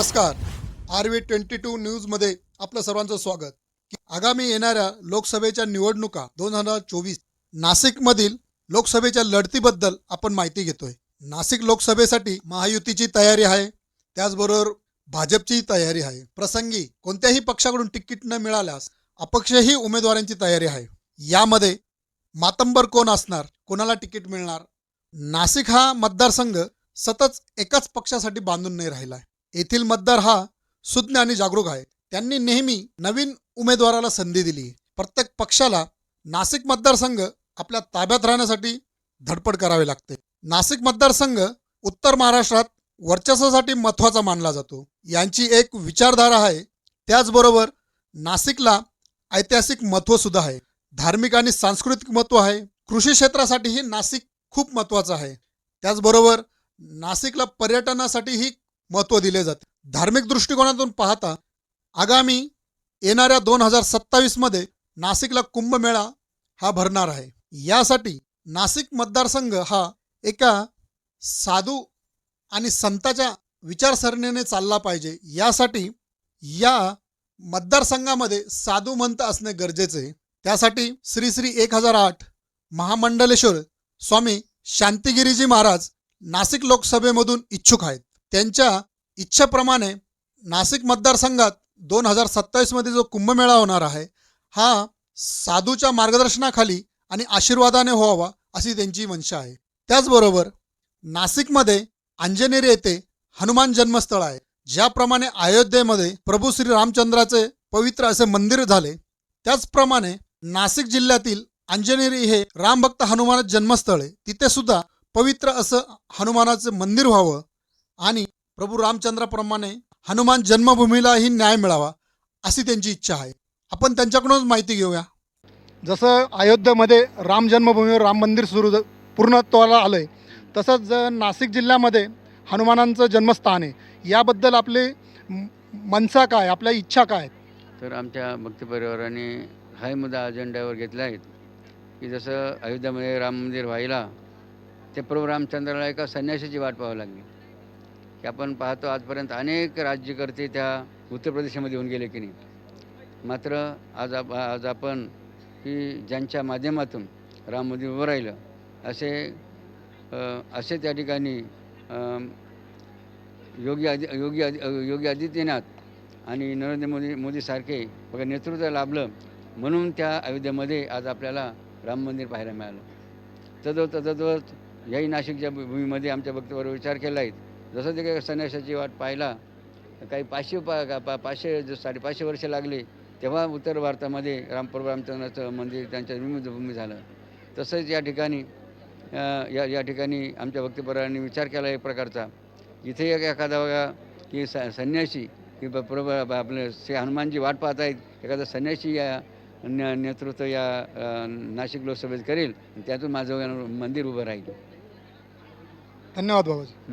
नमस्कार. R V twenty two न्यूजमध्ये आपलं सर्वांचं स्वागत. की आगामी येणाऱ्या लोकसभेच्या निवडणुका दोन हजार चोवीस नाशिकमधील लोकसभेच्या लढतीबद्दल आपण माहिती घेतोय. नाशिक लोकसभेसाठी महायुतीची तयारी आहे. त्याचबरोबर भाजपची तयारी आहे. प्रसंगी कोणत्याही पक्षाकडून तिकीट न मिळाल्यास अपक्षही उमेदवारांची तयारी आहे. यामध्ये मातंबर कोण असणार? कोणाला तिकीट मिळणार? नाशिक हा मतदारसंघ सतत एकाच पक्षासाठी बांधून नाही राहिला आहे येथील मतदार हा सुज्ञ आणि जागरूक आहे. त्यांनी नेहमी नवीन उमेदवाराला संधी दिली. प्रत्येक पक्षाला नाशिक मतदारसंघ आपल्या ताब्यात राहण्यासाठी धडपड करावी लागते. नाशिक मतदारसंघ उत्तर महाराष्ट्रात वर्चस्वासाठी महत्त्वाचा मानला जातो. यांची एक विचारधारा आहे. त्याचबरोबर नाशिकला ऐतिहासिक महत्त्वसुद्धा आहे. धार्मिक आणि सांस्कृतिक महत्त्व आहे. कृषी क्षेत्रासाठीही नाशिक खूप महत्त्वाचं आहे. त्याचबरोबर नाशिकला पर्यटनासाठीही महत्त्व दिले जाते. धार्मिक दृष्टिकोनातून पाहता आगामी येणाऱ्या दोन हजार सत्तावीसमध्ये नाशिकला कुंभमेळा हा भरणार आहे. यासाठी नाशिक मतदारसंघ हा एका साधू आणि संताच्या विचारसरणीने चालला पाहिजे. यासाठी या मतदारसंघामध्ये साधू मंत असणे गरजेचे आहे. त्यासाठी श्री श्री एक हजार आठ महामंडलेश्वर स्वामी शांतिगिरीजी महाराज नाशिक लोकसभेमधून इच्छुक आहेत. त्यांच्या इच्छेप्रमाणे नाशिक मतदारसंघात दोन हजार सत्तावीसमध्ये जो कुंभमेळा होणार आहे हा साधूच्या मार्गदर्शनाखाली आणि आशीर्वादाने व्हावा अशी त्यांची मनशा आहे. त्याचबरोबर नाशिकमध्ये अंजनेरी येथे हनुमान जन्मस्थळ आहे. ज्याप्रमाणे अयोध्येमध्ये प्रभू श्री रामचंद्राचे पवित्र असे मंदिर झाले त्याचप्रमाणे नाशिक जिल्ह्यातील अंजनेरी हे रामभक्त हनुमान जन्मस्थळ आहे. तिथे सुद्धा पवित्र असं हनुमानाचं मंदिर व्हावं आणि प्रभू रामचंद्राप्रमाणे हनुमान जन्मभूमीलाही न्याय मिळावा अशी त्यांची इच्छा आहे. आपण त्यांच्याकडूनच माहिती घेऊया. जसं अयोध्येमध्ये राम जन्मभूमीवर राम मंदिर सुरू पूर्णत्वाला आलं आहे तसंच नाशिक जिल्ह्यामध्ये हनुमानांचं जन्मस्थान आहे याबद्दल आपले मनसा काय आपल्या इच्छा काय? तर आमच्या भक्ती परिवाराने हाही मुद्दा अजेंड्यावर घेतला आहे की जसं अयोध्यामध्ये राम मंदिर व्हायला ते प्रभू रामचंद्राला एका संन्यासाची वाट पाहावी लागली. की आपण पाहतो आजपर्यंत अनेक राज्यकर्ते त्या उत्तर प्रदेशामध्ये येऊन गेले की नाही. मात्र आज आप आज आपण की ज्यांच्या माध्यमातून राम मंदिर उभं राहिलं असे असे त्या ठिकाणी योगी आदि योगी आदि योगी आदित्यनाथ आणि नरेंद्र मोदी मोदीसारखे बघा नेतृत्व लाभलं म्हणून त्या अयोध्येमध्ये आज आपल्याला राम मंदिर पाहायला मिळालं. तद्वत तदवत याही नाशिकच्या भूमीमध्ये आमच्या भक्तीवर विचार केला आहे. जसं ते काही संन्यासाची वाट पाहिला काही पाचशे पा पा पाचशे ज- साडेपाचशे वर्ष लागले तेव्हा उत्तर भारतामध्ये रामप्रभू रामचंद्राचं मंदिर त्यांच्या भूमी झालं. तसंच या ठिकाणी या या ठिकाणी आमच्या भक्तीपराने विचार केला एक प्रकारचा. इथे एक एखादा बघा की स संन्यासी की ब- प्रभू ब- आपले श्री हनुमानजी वाट पाहत आहेत एखादा संन्यासी या न नेतृत्व या नाशिक लोकसभेत करेल त्यातून माझं मंदिर उभं राहील. धन्यवाद बाबाजी.